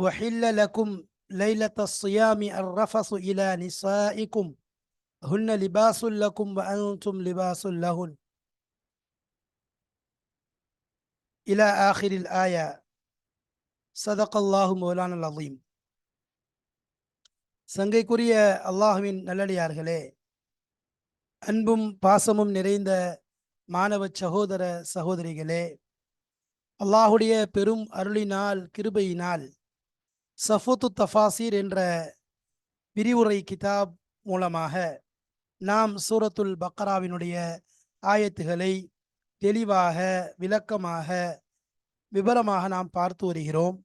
وحل لكم ليلة الصيام الرفث إلى نسائكم هن لباس لكم وأنتم لباس لهن إلى آخر الآية صدق الله مولانا العظيم சங்கைக்குரிய அல்லாஹுவின் நல்லடியார்களே அன்பும் பாசமும் நிறைந்த மாணவ சகோதர சகோதரிகளே அல்லாஹுடைய பெரும் அருளினால் கிருபையினால் சஃபுத்து தஃபாசீர் என்ற விரிவுரை கிதாப் மூலமாக நாம் சூரத்துல் பக்கராவினுடைய ஆயத்துகளை தெளிவாக விளக்கமாக விபரமாக நாம் பார்த்து வருகிறோம்.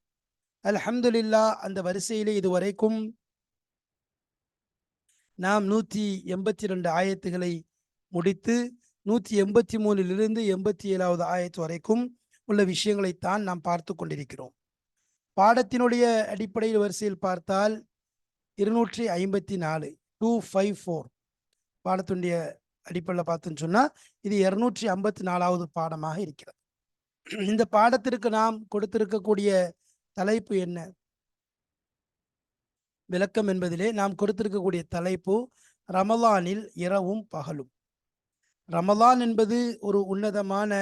அல்ஹம்துலில்லா அந்த வரிசையிலே இதுவரைக்கும் நாம் நூற்றி எண்பத்தி ரெண்டு ஆயத்துகளை முடித்து நூற்றி எண்பத்தி மூணிலிருந்து எண்பத்தி ஏழாவது ஆயத்து வரைக்கும் உள்ள விஷயங்களைத்தான் நாம் பார்த்து கொண்டிருக்கிறோம். பாடத்தினுடைய அடிப்படையில் வரிசையில் பார்த்தால் இருநூற்றி ஐம்பத்தி நாலு டூ ஃபைவ் ஃபோர் பாடத்தினுடைய அடிப்படையில் பார்த்தோன்னு சொன்னால் இது இருநூற்றி ஐம்பத்தி நாலாவது பாடமாக இருக்கிறது. இந்த பாடத்திற்கு நாம் கொடுத்திருக்கக்கூடிய தலைப்பு என்ன? விளக்கம் என்பதிலே நாம் கொடுத்திருக்கக்கூடிய தலைப்பு ரமலானில் இரவும் பகலும். ரமலான் என்பது ஒரு உன்னதமான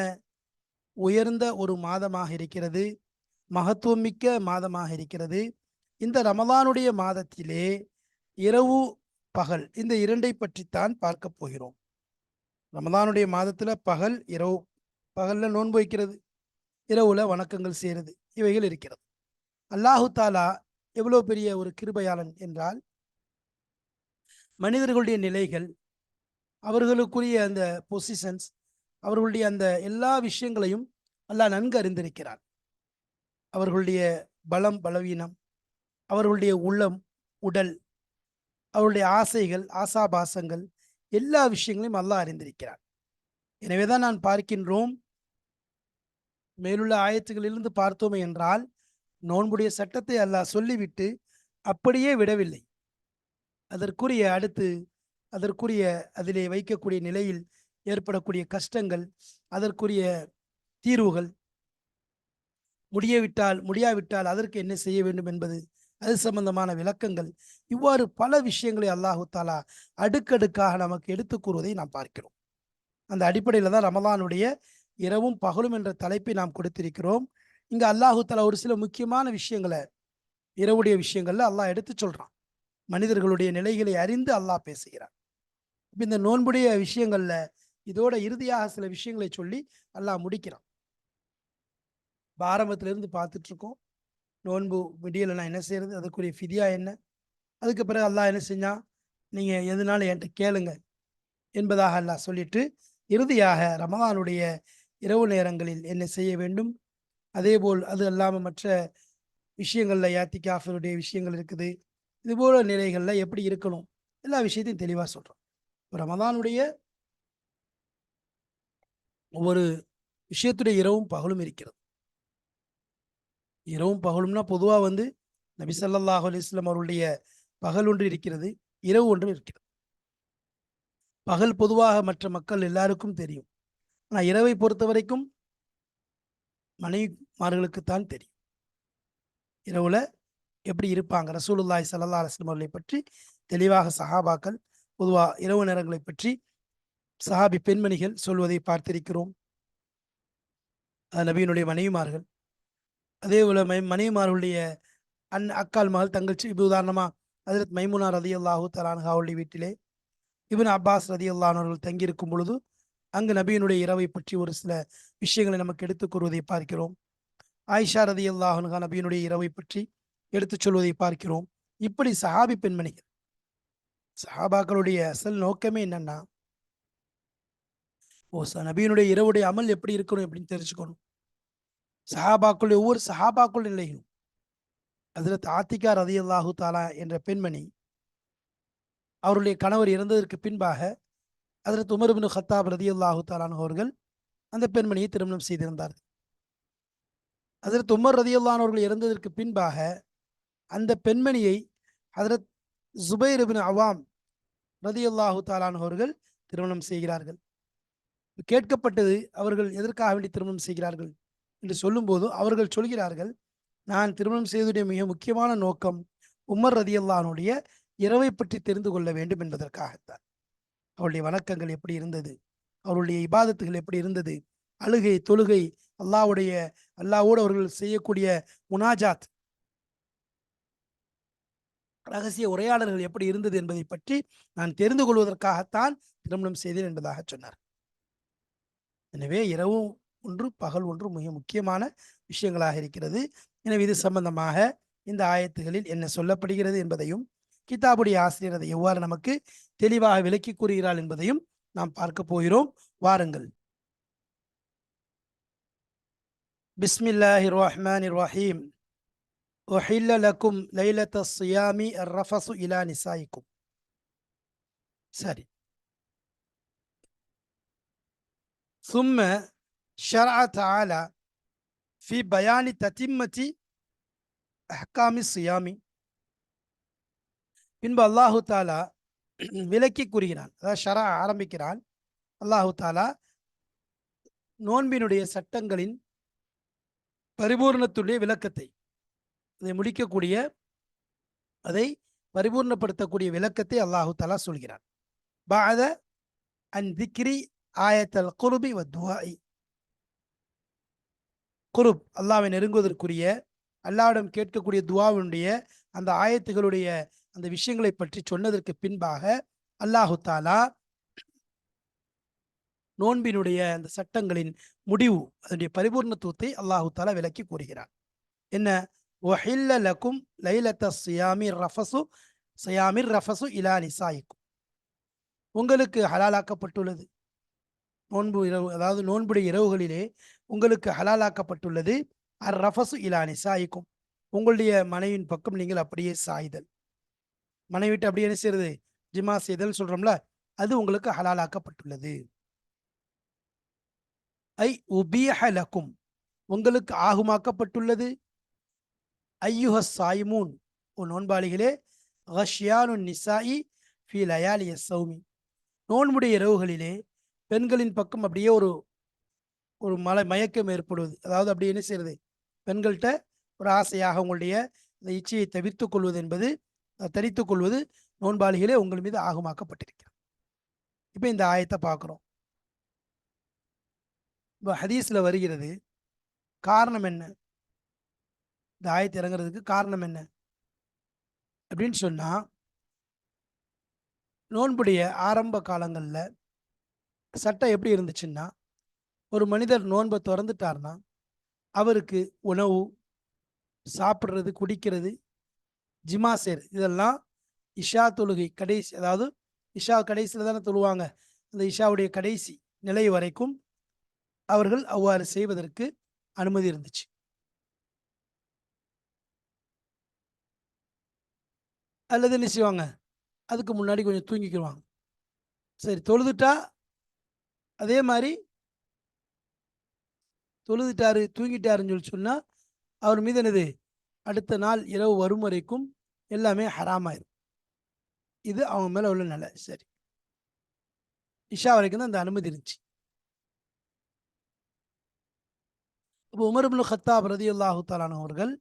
உயர்ந்த ஒரு மாதமாக இருக்கிறது. மகத்துவமிக்க மாதமாக இருக்கிறது. இந்த ரமலானுடைய மாதத்திலே இரவு பகல் இந்த இரண்டை பற்றித்தான் பார்க்க போகிறோம். ரமலானுடைய மாதத்தில் பகல் இரவு பகலில் நோன்பு வைக்கிறது இரவுல வணக்கங்கள் செய்கிறது இவைகள் இருக்கிறது. அல்லாஹு தாலா எவ்வளோ பெரிய ஒரு கிருபையாளன் என்றால் மனிதர்களுடைய நிலைகள் அவர்களுக்குரிய அந்த பொசிஷன்ஸ் அவர்களுடைய அந்த எல்லா விஷயங்களையும் அல்லாஹ் நன்கு அறிந்திருக்கிறார் அவர்களுடைய பலம் பலவீனம் அவர்களுடைய உள்ளம் உடல் அவருடைய ஆசைகள் ஆசாபாசங்கள் எல்லா விஷயங்களையும் அல்லாஹ் அறிந்திருக்கிறார் எனவே தான் நான் பார்க்கின்றோம். மேலுள்ள ஆயத்துகளிலிருந்து பார்த்தோமே என்றால் நோன்புடைய சட்டத்தை அல்லாஹ் சொல்லிவிட்டு அப்படியே விடவில்லை. அதற்குரிய அடுத்து அதற்குரிய அதிலே வைக்கக்கூடிய நிலையில் ஏற்படக்கூடிய கஷ்டங்கள் அதற்குரிய தீர்வுகள் முடியவிட்டால் முடியாவிட்டால் அதற்கு என்ன செய்ய வேண்டும் என்பது? அது சம்பந்தமான விளக்கங்கள். இவ்வாறு பல விஷயங்களை அல்லாஹு தாலா அடுக்கடுக்காக நமக்கு எடுத்து கூறுவதை நாம் பார்க்கிறோம். அந்த அடிப்படையில் தான் ரமலானுடைய இரவும் பகலும் என்ற தலைப்பை நாம் கொடுத்திருக்கிறோம். இங்கே அல்லாஹு தாலா ஒரு சில முக்கியமான விஷயங்களை இரவுடைய விஷயங்கள்ல அல்லாஹ் எடுத்து சொல்றான். மனிதர்களுடைய நிலைகளை அறிந்து அல்லாஹ் பேசுகிறான். இந்த நோன்புடைய விஷயங்கள்ல இதோட இறுதியாக சில விஷயங்களை சொல்லி அல்லாஹ் முடிக்கிறான். ஆரம்பத்துல இருந்து பார்த்துட்ருக்கோம். நோன்பு விடியலை நான் என்ன செய்கிறது அதுக்குரிய ஃபிதியா என்ன? அதுக்கு பிறகு அல்லாஹ் என்ன செஞ்சால் நீங்கள் எதுனாலும் என்கிட்ட கேளுங்க என்பதாக அல்லாஹ் சொல்லிட்டு இறுதியாக ரமதானுடைய இரவு நேரங்களில் என்ன செய்ய வேண்டும்? அதே போல் அது அல்லாமல் மற்ற விஷயங்களில் விஷயங்கள்ல யாத்திகாஃபருடைய விஷயங்கள் இருக்குது. இது போல எப்படி இருக்கணும்? எல்லா விஷயத்தையும் தெளிவாக சொல்கிறோம் ரமதானுடைய ஒவ்வொரு விஷயத்துடைய இரவும் பகலும் இருக்கிறது. இரவும் பகலும்னா பொதுவாக வந்து நபிசல்லாஹ் அலிஸ்லாம் அவருடைய பகல் ஒன்று இருக்கிறது இரவு ஒன்று இருக்கிறது. பகல் பொதுவாக மற்ற மக்கள் எல்லாருக்கும் தெரியும். ஆனால் இரவை பொறுத்த வரைக்கும் மனைவிமார்களுக்குத்தான் தெரியும். இரவுல எப்படி இருப்பாங்க? ரசூலுல்லாய் சல்லா அலுவலம் அவர்களை பற்றி தெளிவாக சஹாபாக்கள் பொதுவாக இரவு நேரங்களை பற்றி சஹாபி பெண்மணிகள் சொல்வதை பார்த்திருக்கிறோம். நபியினுடைய மனைவிமார்கள் அதே போல மை மனைவிமார்களுடைய அன் அக்கால் மகள் தங்கச்சி இப்போ உதாரணமா அதிரத் மைமுனா ரதி அல்லாஹூ தலான்ஹாவுடைய வீட்டிலே இவன் அப்பாஸ் ரதி அல்லானவர்கள் தங்கியிருக்கும் பொழுது அங்கு நபியினுடைய இரவை பற்றி ஒரு சில விஷயங்களை நமக்கு எடுத்துக் கூறுவதை பார்க்கிறோம். ஆயிஷா ரதி அல்லாஹனுகா நபியினுடைய இரவை பற்றி எடுத்துச் சொல்வதை பார்க்கிறோம். இப்படி சஹாபி பெண்மணிகள் சஹாபாக்களுடைய அசல் நோக்கமே என்னன்னா ஓ நபியினுடைய இரவுடைய அமல் எப்படி இருக்கணும் எப்படின்னு தெரிஞ்சுக்கணும். சஹாபாக்குள் ஒவ்வொரு சஹாபாக்குள் நிலைகளும் அதில் ஆத்திகா ரதி அல்லாஹு தாலா என்ற பெண்மணி அவருடைய கணவர் இறந்ததற்கு பின்பாக அதில் உமர்பின் ஹத்தாப் ரதி அல்லாஹு தாலான் அவர்கள் அந்த பெண்மணியை திருமணம் செய்திருந்தார்கள். அதில் உமர் ரதி இறந்ததற்கு பின்பாக அந்த பெண்மணியை ஹதரத் ஜுபைர் பின் அவாம் ரதி அல்லாஹு தாலான் அவர்கள் திருமணம் செய்கிறார்கள். கேட்கப்பட்டது அவர்கள் எதற்காக வேண்டி திருமணம் செய்கிறார்கள்? என்று சொல்லும்போது அவர்கள் சொல்கிறார்கள் நான் திருமணம் செய்ததுடைய மிக முக்கியமான நோக்கம் உமர் ரதியல்லானுடைய இரவை பற்றி தெரிந்து கொள்ள வேண்டும் என்பதற்காகத்தான். அவருடைய வணக்கங்கள் எப்படி இருந்தது? அவருடைய இபாதத்துகள் எப்படி இருந்தது? அழுகை தொழுகை அல்லாவுடைய அல்லாவோடு அவர்கள் செய்யக்கூடிய முனாஜாத் ரகசிய உரையாடல்கள் எப்படி இருந்தது என்பதை பற்றி நான் தெரிந்து கொள்வதற்காகத்தான் திருமணம் செய்தேன் என்பதாக சொன்னார். எனவே இரவும் ஒன்று பகல் ஒன்று மிக முக்கியமான விஷயங்களாக இருக்கிறது. எனவே இது சம்பந்தமாக இந்த ஆயத்துகளில் என்ன சொல்லப்படுகிறது என்பதையும் கிதாபுடைய ஆசிரியர் அதை எவ்வாறு நமக்கு தெளிவாக விளக்கி கூறுகிறாள் என்பதையும் நாம் பார்க்க போகிறோம். வாருங்கள். பிஸ்மில்லாஹி ரஹ்மான் ரஹீம் ஒஹில்ல லக்கும் லைலத்த சுயாமி ரஃபசு இலா நிசாயிக்கும். சரி. ثم شرع تعالى في بيان تتمة أحكام الصيام பின்பு அல்லாஹு தாலா விலக்கி கூறுகிறான் அதாவது ஷரா ஆரம்பிக்கிறான் அல்லாஹு தாலா நோன்பினுடைய சட்டங்களின் பரிபூர்ணத்துடைய விளக்கத்தை அதை முடிக்கக்கூடிய அதை பரிபூர்ணப்படுத்தக்கூடிய விளக்கத்தை அல்லாஹு தாலா சொல்கிறான் பாத அன் திக்ரி ஆயத்தல் குருபி வத்துவாய் குருப் அல்லாவை நெருங்குவதற்குரிய அல்லாவிடம் கேட்கக்கூடிய துவாவினுடைய அந்த ஆயத்துகளுடைய அந்த விஷயங்களை பற்றி சொன்னதற்கு பின்பாக அல்லாஹு தாலா நோன்பினுடைய அந்த சட்டங்களின் முடிவு அதனுடைய பரிபூர்ணத்துவத்தை அல்லாஹு தாலா விளக்கி கூறுகிறார். என்ன? ஒஹில்ல லக்கும் லைலத்த சியாமிர் ரஃபசு சயாமிர் ரஃபசு இலா நிசாயிக்கும். உங்களுக்கு ஹலாலாக்கப்பட்டுள்ளது. நோன்பு இரவு அதாவது நோன்புடைய இரவுகளிலே உங்களுக்கு ஹலாலாக்கப்பட்டுள்ளது. அர் ரஃபசு இலானி நிசாயிக்கும். உங்களுடைய மனைவியின் பக்கம் நீங்கள் அப்படியே சாய்தல். மனைவிட்டு அப்படியே என்ன செய்யறது? ஜிமா செய்தல் சொல்றோம்ல அது உங்களுக்கு ஹலாலாக்கப்பட்டுள்ளது. ஐ உபியஹலக்கும் உங்களுக்கு ஆகுமாக்கப்பட்டுள்ளது. ஐயுஹ சாய்மூன். உன் நோன்பாளிகளே ஹஷ்யானு நிசாயி ஃபி லயாலிய சௌமி. நோன்புடைய இரவுகளிலே பெண்களின் பக்கம் அப்படியே ஒரு ஒரு மலை மயக்கம் ஏற்படுவது. அதாவது அப்படி என்ன செய்யறது பெண்கள்கிட்ட ஒரு ஆசையாக உங்களுடைய இந்த இச்சையை தவிர்த்து கொள்வது என்பது தரித்துக் கொள்வது நோன்பாளிகளே உங்கள் மீது ஆகமாக்கப்பட்டிருக்கிறது. இப்போ இந்த ஆயத்தை பார்க்குறோம். இப்போ ஹதீஸில் வருகிறது காரணம் என்ன? இந்த ஆயத்தை இறங்குறதுக்கு காரணம் என்ன? அப்படின்னு சொன்னால் நோன்புடைய ஆரம்ப காலங்களில் சட்டம் எப்படி இருந்துச்சுன்னா ஒரு மனிதர் நோன்பை திறந்துட்டார்னா அவருக்கு உணவு சாப்பிட்றது குடிக்கிறது ஜிமா சேர் இதெல்லாம் இஷா தொழுகை கடைசி அதாவது இஷா கடைசியில் தானே தொழுவாங்க. அந்த இஷாவுடைய கடைசி நிலை வரைக்கும் அவர்கள் அவ்வாறு செய்வதற்கு அனுமதி இருந்துச்சு. அல்லது என்ன செய்வாங்க? அதுக்கு முன்னாடி கொஞ்சம் தூங்கிக்கிடுவாங்க சரி தொழுதுட்டா அதே மாதிரி தொழுதுட்டாரு தூங்கிட்டாருன்னு சொல்லி சொன்னால் அவர் மீது என்னது? அடுத்த நாள் இரவு வரும் வரைக்கும் எல்லாமே ஹராமாயிரும் இது அவங்க மேலே உள்ள நிலை. சரி. இஷா வரைக்கும் தான் அந்த அனுமதி இருந்துச்சு. இப்போ உமர்புல் ஹத்தாப் ரதி அல்லாஹு தாலான அவர்கள்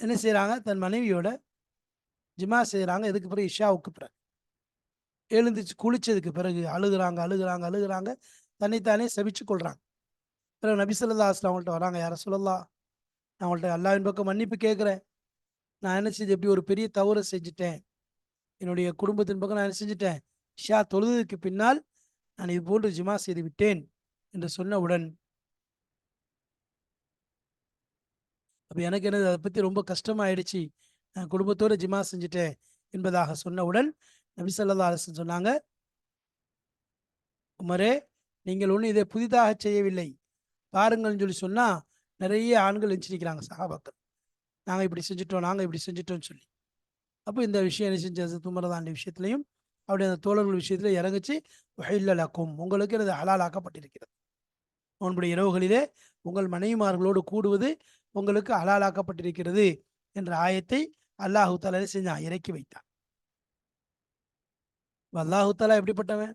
என்ன செய்கிறாங்க தன் மனைவியோட ஜிமா செய்கிறாங்க இதுக்கு பிறகு இஷாவுக்கு பிறகு. எழுந்துச்சு குளிச்சதுக்கு பிறகு அழுகுறாங்க அழுகுறாங்க அழுகுறாங்க. தன்னைத்தானே செபிச்சு கொள்றாங்க. பிறகு நபிசல்லா அஸ்லாம் அவங்கள்ட்ட வராங்க யார சொல்லலாம் நான் அவங்கள்ட்ட அல்லாவின் பக்கம் மன்னிப்பு கேட்குறேன். நான் என்ன செஞ்சு எப்படி ஒரு பெரிய தவறு செஞ்சுட்டேன். என்னுடைய குடும்பத்தின் பக்கம் நான் என்ன செஞ்சுட்டேன்? ஷா தொழுதுக்கு பின்னால் நான் இது போன்று ஜிமா செய்து விட்டேன் என்று சொன்னவுடன் அப்போ எனக்கு என்னது? அதை பற்றி ரொம்ப கஷ்டமாயிடுச்சு. நான் குடும்பத்தோடு ஜிமா செஞ்சுட்டேன் என்பதாக சொன்னவுடன் நபி சொல்லா அலிசன் சொன்னாங்க உமரே நீங்கள் ஒன்றும் இதை புதிதாக செய்யவில்லை. பாருங்கள்னு சொல்லி சொன்னால் நிறைய ஆண்கள் எஞ்சிருக்கிறாங்க சகாபாக்கள் நாங்கள் இப்படி செஞ்சுட்டோம் நாங்கள் இப்படி செஞ்சுட்டோம்னு சொல்லி. அப்போ இந்த விஷயம் என்ன செஞ்சது? துமரதாண்டி விஷயத்துலையும் அப்படி அந்த தோழர்கள் விஷயத்தில் இறங்குச்சு. வகையில்லாக்கும் உங்களுக்கு அது ஹலாலாக்கப்பட்டிருக்கிறது. உங்களுடைய இரவுகளிலே உங்கள் மனைவிமார்களோடு கூடுவது உங்களுக்கு ஹலாலாக்கப்பட்டிருக்கிறது என்ற ஆயத்தை அல்லாஹு தாலா செஞ்சான் இறக்கி வைத்தான். அல்லாஹு எப்படிப்பட்டவன்?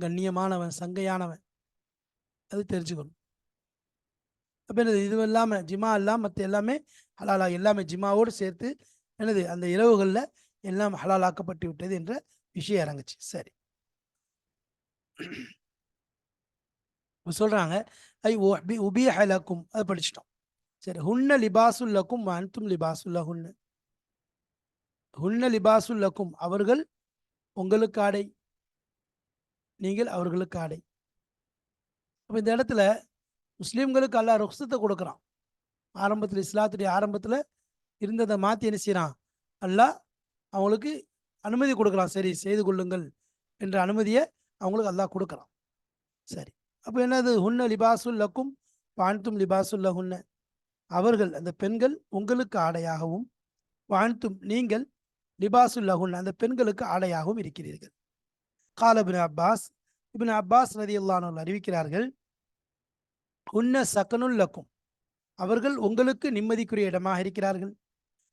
கண்ணியமானவன் சங்கையானவன். அது தெரிஞ்சுக்கணும். அப்போ என்னது? இது இல்லாமல் ஜிமா இல்லாம மற்ற எல்லாமே ஹலாலா எல்லாமே ஜிமாவோடு சேர்த்து என்னது? அந்த இரவுகளில் எல்லாம் ஹலாலாக்கப்பட்டு விட்டது என்ற விஷயம் இறங்குச்சு. சரி. இப்ப சொல்றாங்க ஐ உபி உபிஹலக்கும் அதை படிச்சிட்டோம். சரி ஹுன்ன லிபாசுல்லக்கும் அன்தும் லிபாசுல்லஹுன்னு ஹுன்ன லிபாசுல்லக்கும் அவர்கள் உங்களுக்கு ஆடை. நீங்கள் அவர்களுக்கு ஆடை. அப்போ இந்த இடத்துல முஸ்லீம்களுக்கு அல்லாஹ் ருக்ஸத்தை கொடுக்குறான். ஆரம்பத்தில் இஸ்லாத்துடைய ஆரம்பத்தில் இருந்ததை மாற்றி என்ன செய்கிறான் அல்லா அவங்களுக்கு அனுமதி கொடுக்குறான். சரி செய்து கொள்ளுங்கள் என்ற அனுமதியை அவங்களுக்கு அல்லாஹ் கொடுக்குறான். சரி. அப்போ என்னது? ஹுன்ன லிபாசுல் லக்கும் வான்தும் லிபாசுல்ல ஹுன்ன அவர்கள் அந்த பெண்கள் உங்களுக்கு ஆடையாகவும் வாழ்த்தும் நீங்கள் லிபாசுல் லகுன் அந்த பெண்களுக்கு ஆடையாகவும் இருக்கிறீர்கள். காலபின் அப்பாஸ் இபின் அப்பாஸ் ரதி அறிவிக்கிறார்கள் உன்ன சக்கனுல் லக்கும் அவர்கள் உங்களுக்கு நிம்மதிக்குரிய இடமாக இருக்கிறார்கள்.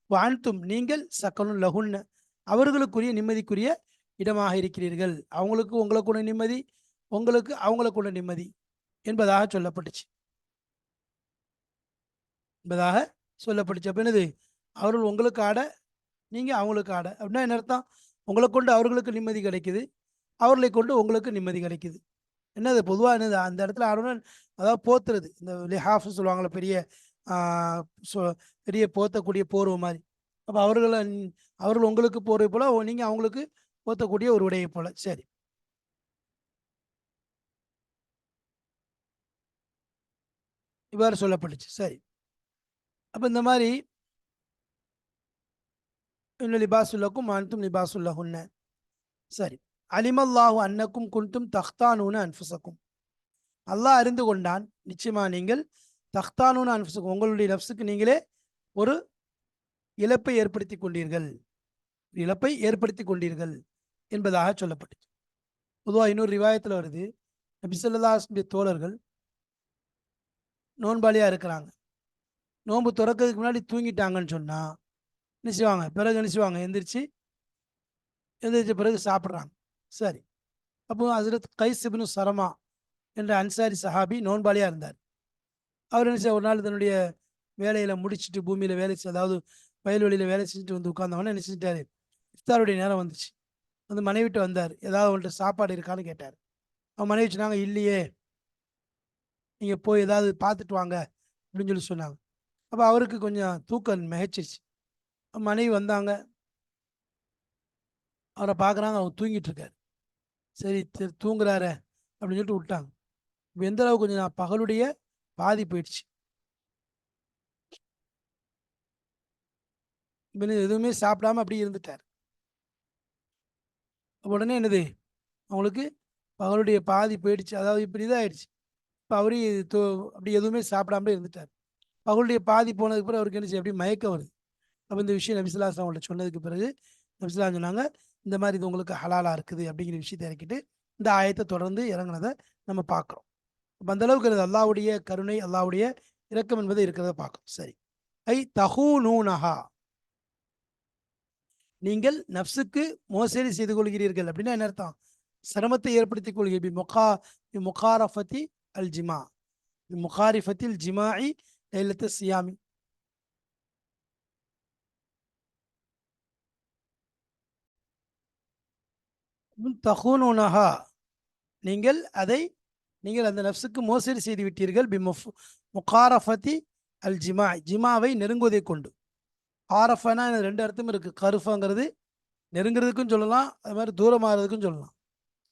வாழ்த்தும் நீங்கள் சக்கனுல் லகுன்னு அவர்களுக்குரிய நிம்மதிக்குரிய இடமாக இருக்கிறீர்கள். அவங்களுக்கு உங்களுக்குள்ள நிம்மதி உங்களுக்கு அவங்களுக்குள்ள நிம்மதி என்பதாக சொல்லப்பட்டுச்சு. என்பதாக சொல்லப்பட்டுச்சு. அப்போ என்னது? அவர்கள் உங்களுக்கு ஆட நீங்கள் அவங்களுக்கு ஆட. அப்படின்னா என்ன அர்த்தம்? உங்களை கொண்டு அவர்களுக்கு நிம்மதி கிடைக்குது. அவர்களை கொண்டு உங்களுக்கு நிம்மதி கிடைக்குது. என்னது? பொதுவாக என்னது? அந்த இடத்துல ஆடணும் அதாவது போத்துறது. இந்த லிஹாஃப் சொல்லுவாங்களே பெரிய பெரிய போத்தக்கூடிய போர்வை மாதிரி. அப்போ அவர்களை அவர்கள் உங்களுக்கு போர்வை போல் நீங்கள் அவங்களுக்கு போத்தக்கூடிய ஒரு உடையை போல். சரி. இவ்வாறு சொல்லப்பட்டுச்சு. சரி. அப்போ இந்த மாதிரி இன்னும் லிபாசுல்லக்கும் அன்தும் லிபாசுல்லஹுன்ன சரி அலிமல்லாஹு அன்னக்கும் குன்தும் தஹ்தானூன அன்ஃபுசக்கும் அல்லாஹ் அறிந்து கொண்டான் நிச்சயமா நீங்கள் தஹ்தானூன அன்ஃபுசக்கும் உங்களுடைய நப்சுக்கு நீங்களே ஒரு இழப்பை ஏற்படுத்தி கொண்டீர்கள். இழப்பை ஏற்படுத்தி கொண்டீர்கள் என்பதாக சொல்லப்பட்டுச்சு பொதுவாக இன்னொரு ரிவாயத்தில் வருது. நபிசல்லாஸ்மிய தோழர்கள் நோன்பாளியாக இருக்கிறாங்க. நோன்பு திறக்கிறதுக்கு முன்னாடி தூங்கிட்டாங்கன்னு சொன்னால் என்ன பிறகு என்ன எந்திரிச்சு எந்திரிச்ச பிறகு சாப்பிட்றாங்க. சரி. அப்போ ஹசரத் கைஸ் இப்னு சரமா என்ற அன்சாரி சஹாபி நோன்பாளியாக இருந்தார். அவர் நினச்சா ஒரு நாள் தன்னுடைய வேலையில் முடிச்சுட்டு பூமியில் வேலை செய் அதாவது வயல்வெளியில் வேலை செஞ்சுட்டு வந்து உட்கார்ந்தவொடனே நினச்சிட்டாரு இஃப்தாருடைய நேரம் வந்துச்சு. வந்து மனைவிட்டு வந்தார். ஏதாவது அவங்கள்ட்ட சாப்பாடு இருக்கான்னு கேட்டார். அவன் மனைவி சொன்னாங்க இல்லையே. நீங்கள் போய் ஏதாவது பார்த்துட்டு வாங்க. அப்படின்னு சொல்லி சொன்னாங்க. அப்போ அவருக்கு கொஞ்சம் தூக்கம் மிகச்சிருச்சு. மனைவி வந்தாங்க. அவரை பார்க்குறாங்க அவங்க தூங்கிட்டு இருக்காரு சரி சரி தூங்குறாரு அப்படின்னு சொல்லிட்டு விட்டாங்க. இப்போ எந்த அளவுக்கு கொஞ்சம் நான் பகலுடைய பாதி போயிடுச்சு. எதுவுமே சாப்பிடாம அப்படியே இருந்துட்டார். உடனே என்னது? அவங்களுக்கு பகலுடைய பாதி போயிடுச்சு. அதாவது இப்படி இதாகிடுச்சு இப்போ அவரே தோ அப்படி எதுவுமே சாப்பிடாமலே இருந்துட்டார். பகலுடைய பாதி போனதுக்கு பிறகு அவருக்கு என்ன செய்ய அப்படியே மயக்கம் வருது. அப்போ இந்த விஷயம் நபிசுல்லாஸ் அவங்கள்ட்ட சொன்னதுக்கு பிறகு நபிசுல்லா சொன்னாங்க இந்த மாதிரி இது உங்களுக்கு ஹலாலாக இருக்குது அப்படிங்கிற விஷயத்தை இறக்கிட்டு இந்த ஆயத்தை தொடர்ந்து இறங்குனதை நம்ம பார்க்குறோம். அப்போ அந்த அளவுக்கு அல்லாவுடைய கருணை அல்லாவுடைய இரக்கம் என்பது இருக்கிறத பார்க்கணும் சரி. ஐ தஹூ நூனஹா நீங்கள் நஃப்ஸுக்கு மோசடி செய்து கொள்கிறீர்கள் அப்படின்னா என்ன அர்த்தம்? சிரமத்தை ஏற்படுத்திக் கொள்கிறீர்கள் பி முகா பி முகாரஃபத்தி அல் ஜிமா. பி முகாரிஃபத்தில் ஜிமாஇ லைலத்து சியாமி. தகுனுனஹா நீங்கள் அதை நீங்கள் அந்த நஃப்ஸுக்கு மோசடி செய்து விட்டீர்கள் பி முஃப் முகாரஃபத்தி அல் ஜிமா ஜிமாவை நெருங்குவதை கொண்டு. ஆரஃபனா ரெண்டு அர்த்தம் இருக்குது கருஃபங்கிறது நெருங்குறதுக்கும் சொல்லலாம். அது மாதிரி தூரமாகிறதுக்கும் சொல்லலாம்.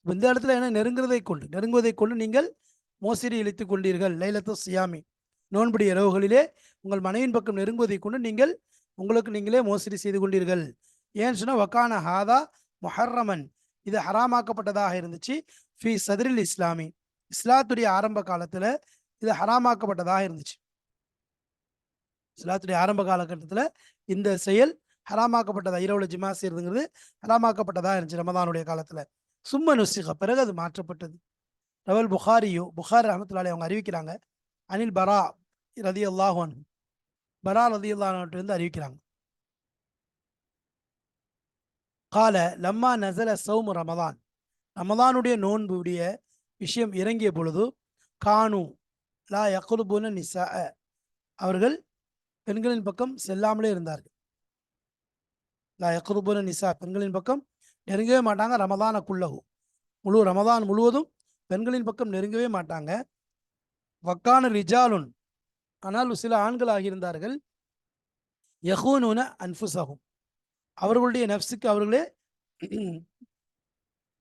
இந்த இடத்துல என்ன? நெருங்குறதை கொண்டு நெருங்குவதை கொண்டு நீங்கள் மோசடி இழித்து கொண்டீர்கள். லைலத்து சியாமி. நோன்புடி இரவுகளிலே உங்கள் மனைவின் பக்கம் நெருங்குவதை கொண்டு நீங்கள் உங்களுக்கு நீங்களே மோசடி செய்து கொண்டீர்கள். ஏன்னு சொன்னால் வக்கான ஹாதா மொஹர்ரமன். இது ஹராமாக்கப்பட்டதாக இருந்துச்சு. ஃபி சதுரில் இஸ்லாமி. இஸ்லாத்துடைய ஆரம்ப காலத்தில் இது ஹராமாக்கப்பட்டதாக இருந்துச்சு. இஸ்லாத்துடைய ஆரம்ப காலகட்டத்தில் இந்த செயல் ஹராமாக்கப்பட்டதா? இரவுல ஜிமா செய்யறதுங்கிறது ஹராமாக்கப்பட்டதாக இருந்துச்சு ரமதானுடைய காலத்தில். சும்ம நுசிக பிறகு அது மாற்றப்பட்டது. ரவல் புகாரியோ புகார் ரஹமத்துல்லாலே அவங்க அறிவிக்கிறாங்க. அனில் பரா ரதி அல்லாஹன் பரா ரதி அல்லாஹிருந்து அறிவிக்கிறாங்க. கால லம்மா நசல சௌமு ரமதான். ரமதானுடைய நோன்புடைய விஷயம் இறங்கிய பொழுது கானு லா யக்குலுபுன நிசா அவர்கள் பெண்களின் பக்கம் செல்லாமலே இருந்தார்கள். லா யக்ருபுன நிசா பெண்களின் பக்கம் நெருங்கவே மாட்டாங்க ரமதான குள்ளகு முழு ரமதான் முழுவதும் பெண்களின் பக்கம் நெருங்கவே மாட்டாங்க. வக்கான ரிஜாலுன் ஆனால் சில ஆண்கள் ஆகியிருந்தார்கள். யஹூனுன அன்புசகும் அவர்களுடைய நப்சுக்கு அவர்களே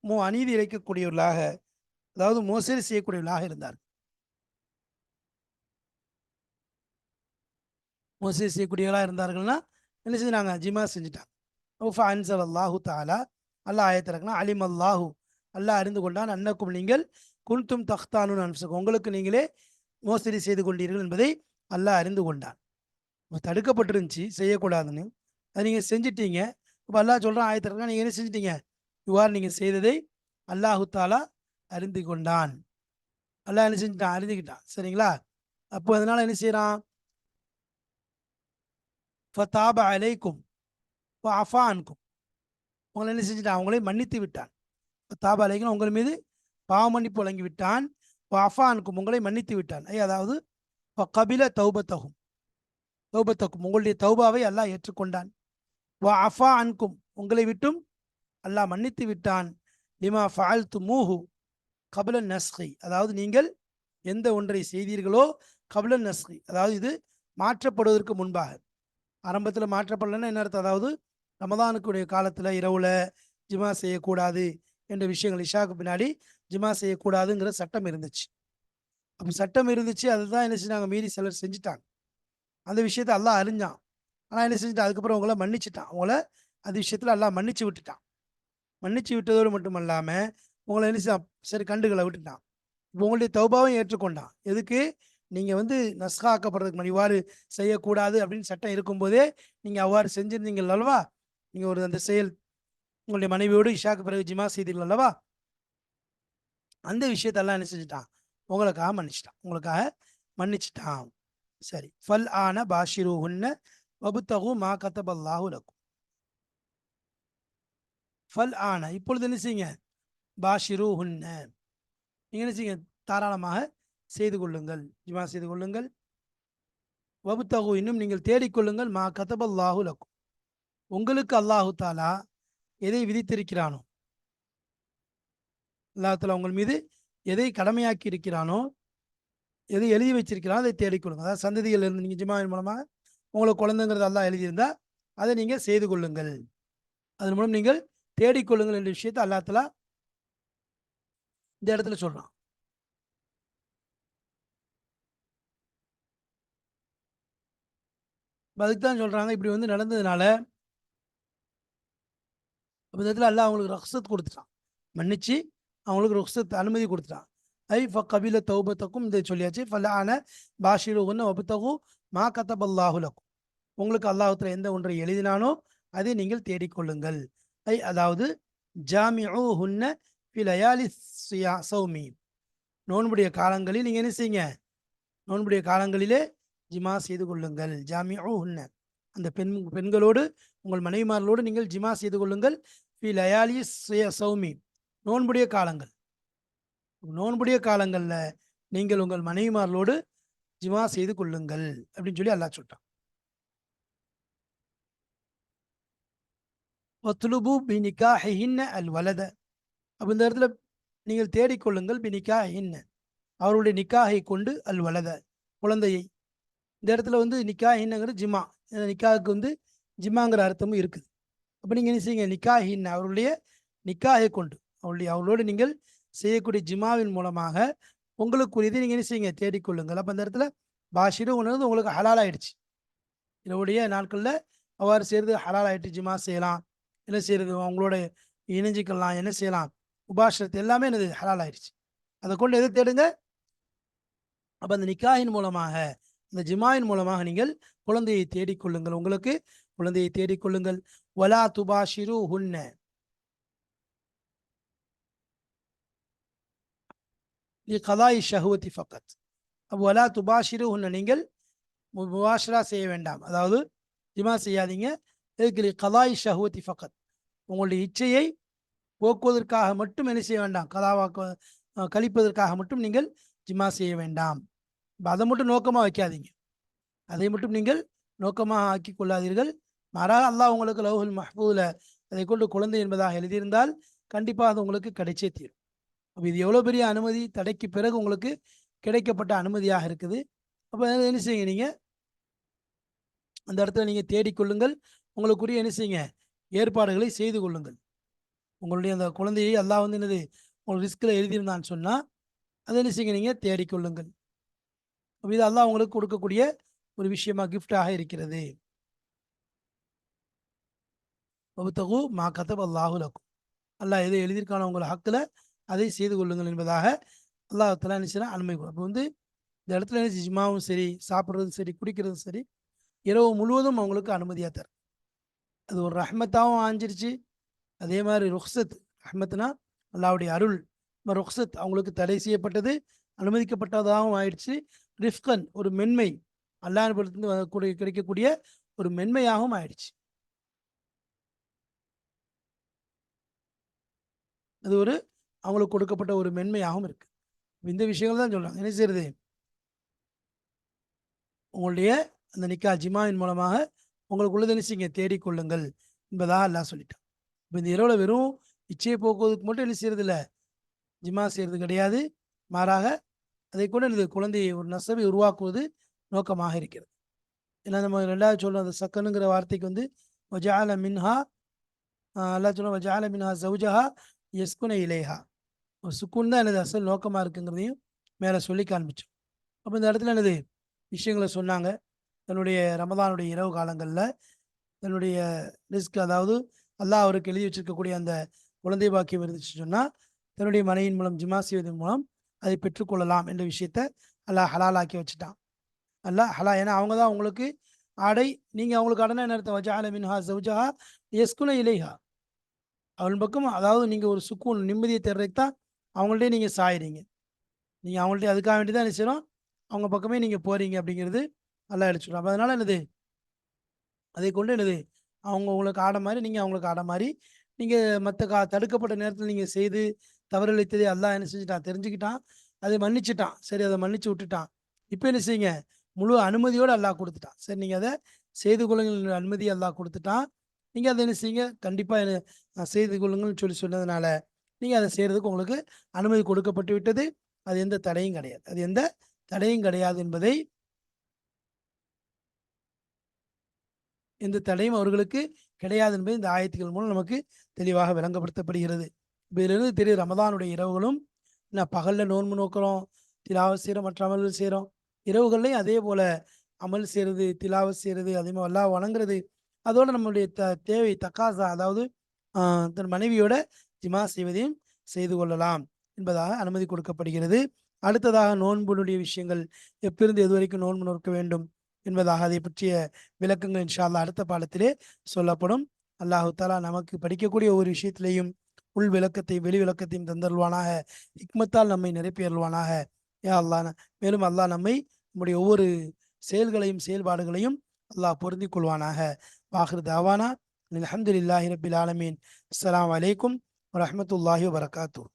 மோ அநீதி இழைக்கக்கூடியவர்களாக அதாவது மோசடி செய்யக்கூடியவர்களாக இருந்தார் மோசடி செய்யக்கூடியவர்களாக இருந்தார்கள்னா என்ன செஞ்சாங்க ஜிமா செஞ்சுட்டாங்க. அன்சல் அல்லாஹு தாலா அல்லா ஆயத்திறக்குனா அலிம் அல்லாஹு அல்லாஹ் அறிந்து கொண்டான் அன்னக்கும் நீங்கள் குன்தும் தஹ்தானு அன்சுக்கு உங்களுக்கு நீங்களே மோசடி செய்து கொண்டீர்கள் என்பதை அல்லாஹ் அறிந்து கொண்டான். தடுக்கப்பட்டிருந்துச்சு செய்யக்கூடாதுன்னு. அதை நீங்கள் செஞ்சிட்டீங்க. இப்போ அல்லாஹ் சொல்கிறான் ஆயத்திற்கு நீங்கள் என்ன செஞ்சிட்டீங்க? இவ்வாறு நீங்கள் செய்ததை அல்லாஹு தாலா அறிந்து கொண்டான். அல்லாஹ் என்ன செஞ்சிட்டான்? அறிந்துக்கிட்டான் சரிங்களா? அப்போ அதனால் என்ன செய்கிறான் ஃபதாப அலைக்கும் அஃபான்கும் உங்களை என்ன செஞ்சிட்டான்? அவங்களே மன்னித்து விட்டான். தாபா அலைக்கும் உங்கள் மீது பாவ மன்னிப்பு வழங்கி விட்டான் அஃபான்கும் உங்களை மன்னித்து விட்டான். ஐ அதாவது கபில தௌபத்தகும் தௌபத்தக்கும் உங்களுடைய தௌபாவை அல்லாஹ் ஏற்றுக்கொண்டான். வா அஃபா அன்கும். உங்களை விட்டும் அல்லாஹ் மன்னித்து விட்டான். லிமா ஃபால்து மூஹு கபுலன் நஸ்கை. அதாவது நீங்கள் எந்த ஒன்றை செய்தீர்களோ கபுலன் நஸ்கை. அதாவது இது மாற்றப்படுவதற்கு முன்பாக. ஆரம்பத்தில் மாற்றப்படலைன்னா என்ன அர்த்தம்? அதாவது ரமதானுக்குடைய காலத்தில் இரவுல ஜிமா செய்யக்கூடாது என்ற விஷயங்கள் இஷாவுக்கு பின்னாடி ஜிமா செய்யக்கூடாதுங்கிற சட்டம் இருந்துச்சு. அப்போ சட்டம் இருந்துச்சு. அதுதான் என்ன செஞ்சாங்க? மீறி சிலர் செஞ்சுட்டாங்க. அந்த விஷயத்தை எல்லாம் அறிஞ்சான். ஆனால் என்ன செஞ்சுட்டான்? அதுக்கப்புறம் உங்களை மன்னிச்சுட்டான். உங்களை அது விஷயத்தில் எல்லாம் மன்னிச்சு விட்டுட்டான். மன்னிச்சு விட்டதோடு மட்டும் இல்லாமல் உங்களை என்ன சரி கண்டுகளை விட்டுட்டான். இப்போ உங்களுடைய தௌபாவும் ஏற்றுக்கொண்டான். எதுக்கு? நீங்கள் வந்து நஸ்கா ஆக்கப்படுறதுக்கு முன்னாடி இவ்வாறு செய்யக்கூடாது அப்படின்னு சட்டம் இருக்கும்போதே நீங்கள் அவ்வாறு செஞ்சிருந்தீங்கள் அல்லவா? நீங்கள் ஒரு அந்த செயல் உங்களுடைய மனைவியோடு இஷாக்கு பிறகு ஜிமா செய்தீர்கள் அல்லவா? அந்த விஷயத்தெல்லாம் என்ன செஞ்சுட்டான்? உங்களுக்காக மன்னிச்சிட்டான். உங்களுக்காக மன்னிச்சிட்டான். சரி. ஃபல் ஆன பாஷிரு உன்ன வபுத்தகு மா கத்தபல்லாஹு லக்கும். ஃபல் ஆன இப்பொழுது என்ன செய்யுங்க? பாஷிரு ஹுன்ன. நீங்கள் என்ன செய்யுங்க? தாராளமாக செய்து கொள்ளுங்கள். ஜிமா செய்து கொள்ளுங்கள். வபுத்தகு இன்னும் நீங்கள் தேடிக்கொள்ளுங்கள் மா கதபல்லாஹு லக்கும். உங்களுக்கு அல்லாஹு தாலா எதை விதித்திருக்கிறானோ அல்லாஹால உங்கள் மீது எதை கடமையாக்கி இருக்கிறானோ எதை எழுதி வச்சிருக்கிறானோ அதை தேடிக்கொள்ளுங்கள் அதாவது சந்ததிகள் இருந்து நீங்கள் ஜிமாவின் மூலமாக உங்களுக்கு குழந்தைங்கிறது அல்லா எழுதியிருந்தா அதை நீங்கள் செய்து கொள்ளுங்கள். அதன் மூலம் நீங்கள் தேடிக்கொள்ளுங்கள் என்ற விஷயத்தை அல்லாத்தலா இந்த இடத்துல சொல்றான். அதுக்கு தான் சொல்றாங்க. இப்படி வந்து நடந்ததுனால இடத்துல அல்லா அவங்களுக்கு ரக்சத் கொடுத்துட்டான். மன்னிச்சு அவங்களுக்கு ருக்சத் அனுமதி கொடுத்துட்டான். ஐ ஃப கபில தௌபத்தக்கும் இதை சொல்லியாச்சு. ஃபல்லான பாஷிருகுன்னு ஒபத்தகு மா கத்தபல்லாஹுலக்கும் உங்களுக்கு அல்லாஹத்துல எந்த ஒன்றை எழுதினானோ அதை நீங்கள் தேடிக்கொள்ளுங்கள். ஐ அதாவது ஜாமிஉ ஹுன்ன சுயா சௌமி. நோன்புடைய காலங்களில் நீங்கள் என்ன செய்யுங்க? நோன்புடைய காலங்களிலே ஜிமா செய்து கொள்ளுங்கள். ஜாமி ஹுன்ன அந்த பெண் பெண்களோடு உங்கள் மனைவிமார்களோடு நீங்கள் ஜிமா செய்து கொள்ளுங்கள். பி லயாலி சுய சௌமி. நோன்புடைய காலங்கள். நோன்புடைய காலங்களில் நீங்கள் உங்கள் மனைவிமார்களோடு ஜிமா செய்து கொள்ளுங்கள் அப்படின்னு சொல்லி அல்லாஹ் சொல்லிட்டான். ஒத்துலுபு பினிகா ஹின்ன அல் வலத அப்போ இந்த இடத்துல நீங்கள் தேடிக்கொள்ளுங்கள் பினிகா ஹின்ன அவருடைய நிக்காகை கொண்டு அல் வலத குழந்தையை. இந்த இடத்துல வந்து நிக்கா ஹின்னங்கிற ஜிமா நிக்காவுக்கு வந்து ஜிமாங்கிற அர்த்தமும் இருக்குது. அப்போ நீங்கள் என்ன செய்யுங்க? நிக்காஹின் அவருடைய நிக்காகை கொண்டு அவருடைய அவர்களோடு நீங்கள் செய்யக்கூடிய ஜிமாவின் மூலமாக உங்களுக்குரியதை நீங்கள் என்ன செய்யுங்க? தேடிக்கொள்ளுங்கள். அப்போ அந்த இடத்துல பாஷிரு உணர்ந்து உங்களுக்கு ஹலால் ஆயிடுச்சு இதனுடைய நாட்களில் அவ்வாறு செய்கிறது ஹலால் ஆயிட்டு ஜிமா செய்யலாம். என்ன செய்கிறது அவங்களோட இணைஞ்சிக்கலாம். என்ன செய்யலாம்? உபாஷரத்து எல்லாமே எனது ஹலால் ஆயிடுச்சு அதை கொண்டு எதை தேடுங்க? அப்போ அந்த நிக்காயின் மூலமாக இந்த ஜிமாயின் மூலமாக நீங்கள் குழந்தையை தேடிக்கொள்ளுங்கள். உங்களுக்கு குழந்தையை தேடிக்கொள்ளுங்கள். வலா துபாஷிரு ஹுன்ன கதாய் ஷஹுவத்தி ஃபக்கத் அப்போ வலா துபாஷிரு உன்னை நீங்கள் முபாஷரா செய்ய வேண்டாம். அதாவது ஜிமா செய்யாதீங்க. இதுக்கு கதாய் ஷஹுவத்தி ஃபக்கத் உங்களுடைய இச்சையை போக்குவதற்காக மட்டும் என்ன செய்ய வேண்டாம். கதாவாக்க கழிப்பதற்காக மட்டும் நீங்கள் ஜிமா செய்ய வேண்டாம். அதை மட்டும் நோக்கமாக வைக்காதீங்க. அதை மட்டும் நீங்கள் நோக்கமாக ஆக்கி கொள்ளாதீர்கள். மாறாக அல்லாஹ் உங்களுக்கு லவ்ஹுல் மஹ்பூதில் அதை கொண்டு குழந்தை என்பதாக எழுதியிருந்தால் கண்டிப்பாக அது உங்களுக்கு கிடைச்சே தீரும். அப்போ இது எவ்வளோ பெரிய அனுமதி? தடைக்கு பிறகு உங்களுக்கு கிடைக்கப்பட்ட அனுமதியாக இருக்குது. அப்போ என்ன செய்யுங்க நீங்கள் அந்த இடத்துல நீங்கள் தேடிக்கொள்ளுங்கள் உங்களுக்குரிய என்ன செய்யுங்க? ஏற்பாடுகளை செய்து கொள்ளுங்கள். உங்களுடைய அந்த குழந்தையை எல்லாம் வந்து என்னது? உங்களுக்கு ரிஸ்கில் எழுதியிருந்தான்னு சொன்னால் அதை என்ன செய்யுங்க நீங்கள் தேடிக்கொள்ளுங்கள் அப்ப இது அல்லாஹ் உங்களுக்கு கொடுக்கக்கூடிய ஒரு விஷயமா கிஃப்டாக இருக்கிறது. மா கதப் அல்லாஹு அல்லாஹ் எதை எழுதியிருக்கான உங்கள் ஹக்கில் அதை செய்து கொள்ளுங்கள் என்பதாக அல்லாஹ் தலா நினைச்சுனா அனுமதி அப்போ வந்து இந்த இடத்துல என்ன ஜிமாவும் சரி சாப்பிட்றதும் சரி குடிக்கிறதும் சரி இரவு முழுவதும் அவங்களுக்கு அனுமதியாக தரும் அது ஒரு ரஹ்மத்தாகவும் ஆஞ்சிருச்சு. அதே மாதிரி ருக்ஸத் ரஹ்மத்னா அல்லாவுடைய அருள். ருக்ஸத் அவங்களுக்கு தடை செய்யப்பட்டது அனுமதிக்கப்பட்டதாகவும் ஆயிடுச்சு. ரிஃப்கன் ஒரு மென்மை அல்லாஹிலிருந்து வரக்கூடிய கிடைக்கக்கூடிய ஒரு மென்மையாகவும் ஆயிடுச்சு. அது ஒரு அவங்களுக்கு கொடுக்கப்பட்ட ஒரு மென்மையாகவும் இருக்கு. இந்த விஷயங்கள் தான் சொல்றாங்க. என்ன செய்யறது? உங்களுடைய அந்த நிக்கா ஜிமாவின் மூலமாக உங்களுக்குள்ளதை என்ன செய்யுங்க? தேடிக்கொள்ளுங்கள் என்பதாக அல்லாஹ் சொல்லிட்டான். இப்போ இந்த இரவுல வெறும் இச்சையை போக்குவதற்கு மட்டும் என்ன செய்யறது இல்லை. ஜிமா செய்யறது கிடையாது. மாறாக அதை கூட எனது குழந்தையை ஒரு நசவை உருவாக்குவது நோக்கமாக இருக்கிறது. ஏன்னா நம்ம ரெண்டாவது சொல்கிறோம் அந்த சக்கனுங்கிற வார்த்தைக்கு வந்து வஜால மின்ஹா ஆஹ் அல்லாஹ் வஜால மின்ஹா சௌஜஹா எஸ்குன இலேஹா. சுக்குன் தான் எனது அசல் நோக்கமாக இருக்குங்கிறதையும் மேலே சொல்லி காண்பிச்சோம். அப்போ இந்த இடத்துல எனது விஷயங்களை சொன்னாங்க. தன்னுடைய ரமதானுடைய இரவு காலங்களில் தன்னுடைய ரிஸ்க் அதாவது அல்லாஹ் அவருக்கு எழுதி வச்சிருக்கக்கூடிய அந்த குழந்தை பாக்கியம் இருந்துச்சு சொன்னால் தன்னுடைய மனைவியின் மூலம் ஜிமா செய்வதன் மூலம் அதை பெற்றுக்கொள்ளலாம் என்ற விஷயத்த அல்லாஹ் ஹலாலாக்கி வச்சுட்டான். அல்லாஹ் ஹலா ஏன்னா அவங்க தான் உங்களுக்கு ஆடை நீங்கள் அவங்களுக்கு அடனே நேரத்தை அர்த்தம்? வஜால மின்ஹா சவுஜஹா எஸ்குன இலைஹா. அவள் பக்கம் அதாவது நீங்கள் ஒரு சுக்கூன் நிம்மதியை தேர்றதுக்கு தான் அவங்கள்ட்டே நீங்கள் சாயிறீங்க. நீங்கள் அவங்கள்ட்ட அதுக்காக வேண்டி தான் என்ன செய்யணும் அவங்க பக்கமே நீங்கள் போகிறீங்க அப்படிங்கிறது நல்லா அடிச்சுக்கலாம் அப்போ அதனால் என்னது? அதை கொண்டு என்னது? அவங்க உங்களுக்கு ஆட மாதிரி நீங்கள் அவங்களுக்கு ஆட மாதிரி நீங்கள் மற்ற கா தடுக்கப்பட்ட நேரத்தில் நீங்கள் செய்து தவறளித்ததை எல்லாம் என்ன செஞ்சுட்டான்? தெரிஞ்சுக்கிட்டான். அதை மன்னிச்சுட்டான். சரி அதை மன்னிச்சு விட்டுட்டான். இப்போ என்ன செய்யுங்க? முழு அனுமதியோடு அல்லா கொடுத்துட்டான். சரி நீங்கள் அதை செய்து கொள்ளுங்கள் அனுமதி அல்லா கொடுத்துட்டான். நீங்கள் அதை என்ன செய்யுங்க? கண்டிப்பாக செய்து கொள்ளுங்கள்னு சொல்லி சொன்னதுனால நீங்கள் அதை செய்கிறதுக்கு உங்களுக்கு அனுமதி கொடுக்கப்பட்டு விட்டது. அது எந்த தடையும் கிடையாது. அது எந்த தடையும் கிடையாது என்பதை எந்த தடையும் அவர்களுக்கு கிடையாது என்பது இந்த ஆயத்துக்கள் மூலம் நமக்கு தெளிவாக விளங்கப்படுத்தப்படுகிறது. இதிலிருந்து தெரியும் ரமதானுடைய இரவுகளும் என்ன பகலில் நோன்பு நோக்கிறோம் திலாவத் செய்கிறோம் மற்ற அமல்கள் செய்கிறோம் இரவுகள்லையும் அதே போல் அமல் செய்கிறது திலாவத் செய்கிறது அதே மாதிரி எல்லாம் வணங்குறது. அதோட நம்மளுடைய த தேவை தக்காசா அதாவது தன் மனைவியோட ஜிமா செய்வதையும் செய்து கொள்ளலாம் என்பதாக அனுமதி கொடுக்கப்படுகிறது. அடுத்ததாக நோன்புடைய விஷயங்கள் எப்பிருந்து எதுவரைக்கும் நோன்பு நோக்க வேண்டும் என்பதாக அதை பற்றிய விளக்கங்கள் இன்ஷா அடுத்த பாடத்திலே சொல்லப்படும். அல்லாஹு தாலா நமக்கு படிக்கக்கூடிய ஒரு விஷயத்திலையும் உள் விளக்கத்தை வெளி விளக்கத்தையும் தந்தருள்வானாக. இக்மத்தால் நம்மை நிரப்பியருள்வானாக யா அல்லா மேலும் அல்லாஹ் நம்மை நம்முடைய ஒவ்வொரு செயல்களையும் செயல்பாடுகளையும் அல்லாஹ் பொருந்திக் கொள்வானாக. வாஹிர் தாவானா அல்ஹம்துலில்லாஹி ரபில் ஆலமீன். அஸ்ஸலாமு அலைக்கும். வரமத்துல்லாஹி வரகாத்தூர்